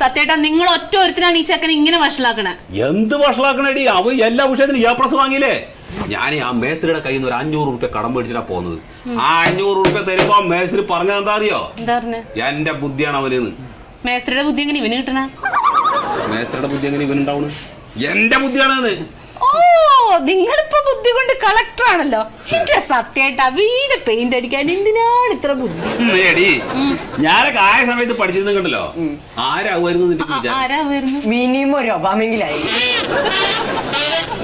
സത്യേട്ടാ നിങ്ങൾ ഒറ്റ ഒരുത്തിനാണ് ഈ ചെക്കൻ ഇങ്ങനെ വഷളാക്കണേ. എന്ത് വഷളാക്കണേടി? അവ എല്ലാ വിഷയത്തിനും എ പ്ലസ് വാങ്ങിയില്ലേ? ഞാൻ ആ മേസ്ത്രിയുടെ കയ്യിൽ നിന്ന് ഒരു അഞ്ഞൂറ് റുപ്യ കടം മേടിച്ചിട്ടാ പോകുന്നത് ആ അഞ്ഞൂറ് റുപ്യ തരുമ്പോ മേസ്ത്രി പറഞ്ഞത് എന്താ അറിയോ? എന്റെ ബുദ്ധിയാണ് അവന് മേസ്ത്രിയുടെ ബുദ്ധി എങ്ങനെ ഇവന് കിട്ടണ? മേസ്ത്രിയുടെ ബുദ്ധി എങ്ങനെ ഇവനുണ്ടാവണ്? എന്റെ ബുദ്ധിയാണ് ഓ നിങ്ങളിപ്പോ ബുദ്ധി കൊണ്ട് കളക്ടർ ആണല്ലോ. എന്റെ സത്യായിട്ടാ വീട് പെയിന്റ് അടിക്കാൻ എന്തിനാണ് ഇത്ര ബുദ്ധി? ഞാനൊക്കെ ആയ സമയത്ത് പഠിച്ചിരുന്നു കണ്ടല്ലോ? ആരാവുമായിരുന്നു ആരാവുമായിരുന്നു വിചാരം ആരാ വരുന്നു മിനിമം ഒരു ഒബാമെങ്കിലായി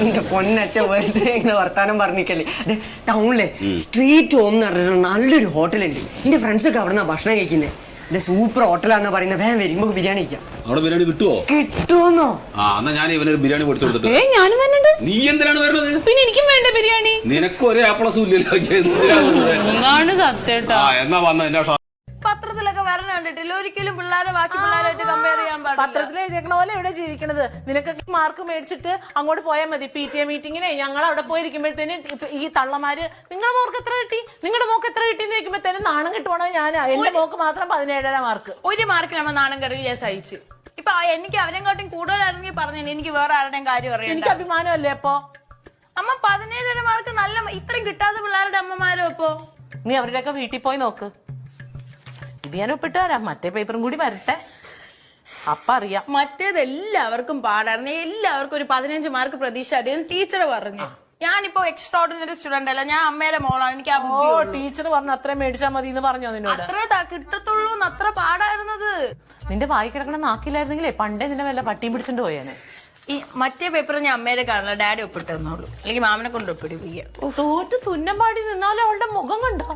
എന്റെ പൊന്നച്ച വെറുതെ ഇങ്ങനെ വർത്താനം പറഞ്ഞിക്കല്ലേ അതെ ടൗണിലെ സ്ട്രീറ്റ് ഹോം എന്ന് പറഞ്ഞൊരു നല്ലൊരു ഹോട്ടലുണ്ട് എന്റെ ഫ്രണ്ട്സൊക്കെ അവിടെ നിന്നാ ഭക്ഷണം കഴിക്കുന്നത് ഇത് സൂപ്പർ ഹോട്ടലാന്ന് പറയുന്നത് വേഗം വരുമ്പോ ബിരിയാണി കഴിക്കാം. അവിടെ ബിരിയാണി കിട്ടുവോ? കിട്ടുമെന്നോ ആ എന്നാ ഞാൻ ഇവനൊരു ബിരിയാണി പൊടിച്ചു കൊടുത്തിട്ട് ഏ ഞാനും നീ എന്തിനാണ് വരുന്നത്? പിന്നെ എനിക്കും വേണ്ട ബിരിയാണി? നിനക്ക് ഒരേ ആപ്പിളസും ഇല്ലല്ലോ. എന്തിനാ വരുന്നത്? എന്താണ് സത്യേട്ടാ ആ എന്നാ വന്ന എന്റെ ഷ- പത്രത്തിലൊക്കെ വരണ കണ്ടിട്ടില്ല. ഒരിക്കലും പിള്ളേരെ ബാക്കി പിള്ളേരായിട്ട് കമ്പയർ ചെയ്യാൻ പാടില്ല. പത്രത്തിൽ എഴുതിയേക്കണ പോലെ ഇവിടെ ജീവിക്കണത്. നിനക്കൊക്കെ മാർക്ക് മേടിച്ചിട്ട് അങ്ങോട്ട് പോയാൽ മതി. പി ടി എ മീറ്റിങ്ങിനെ ഞങ്ങൾ അവിടെ പോയിരിക്കുമ്പോഴത്തേന് ഈ തള്ളമാര് നിങ്ങളുടെ മോർക്ക് എത്ര കിട്ടി? നിങ്ങളുടെ മോക്ക് എത്ര കിട്ടി? എന്ന് ചോദിക്കുമ്പോഴത്തേന് നാണം കിട്ടുവാണോ ഞാൻ എന്റെ മോക്ക് മാത്രം പതിനേഴര മാർക്ക് ഒരു മാർക്ക് നമ്മ നാണം കരുതി ഞാൻ സഹിച്ചു. ഇപ്പൊ ആ എനിക്ക് അവനെക്കാട്ടും കൂടുതലാണെങ്കിൽ പറഞ്ഞു എനിക്ക് വേറെ ആരുടെയും കാര്യം അറിയണ്ട. എനിക്ക് അഭിമാനമല്ലേ അപ്പൊ? അമ്മ പതിനേഴര മാർക്ക് നല്ല ഇത്രയും കിട്ടാത്ത പിള്ളേരുടെ അമ്മമാരോ അപ്പോ നീ അവരുടെയൊക്കെ വീട്ടിൽ പോയി നോക്ക്. ഇത് ഞാൻ ഒപ്പിട്ട് തരാം മറ്റേ പേപ്പറും കൂടി വരട്ടെ. അപ്പ അറിയാം. മറ്റേത് എല്ലാവർക്കും പാടായിരുന്നു. എല്ലാവർക്കും ഒരു പതിനഞ്ച് മാർക്ക് പ്രതീക്ഷ. അദ്ദേഹം ടീച്ചർ പറഞ്ഞു. ഞാനിപ്പോ എക്സ്ട്രാ ഓർഡിനറി സ്റ്റുഡന്റ് അല്ല. ഞാൻ അമ്മയുടെ മോളാണ്. എനിക്ക് ആ ഓ ബുദ്ധി ഉള്ളൂ. ടീച്ചർ പറഞ്ഞു അത്രയും മേടിച്ചാ മതി എന്ന് പറഞ്ഞോ നിന്നോട്? അത്രേ താ കിട്ടത്തുള്ളൂ അത്ര പാടായിരുന്നത്. നിന്റെ വായി കിടക്കണ നാക്കില്ലായിരുന്നെങ്കിലേ പണ്ടേ നിന്നെ വല്ല പട്ടിയും പിടിച്ചോണ്ട് പോയേനെ. ഈ മറ്റേ പേപ്പർ ഞാൻ അമ്മയുടെ കാണില്ല ഡാഡി ഒപ്പിട്ട് തന്നോളൂ. അല്ലെങ്കിൽ മാമനെ കൊണ്ട് ഒപ്പിടി തോറ്റ് തുന്നം പാടി നിന്നാലും അവളുടെ മുഖം കണ്ടോ?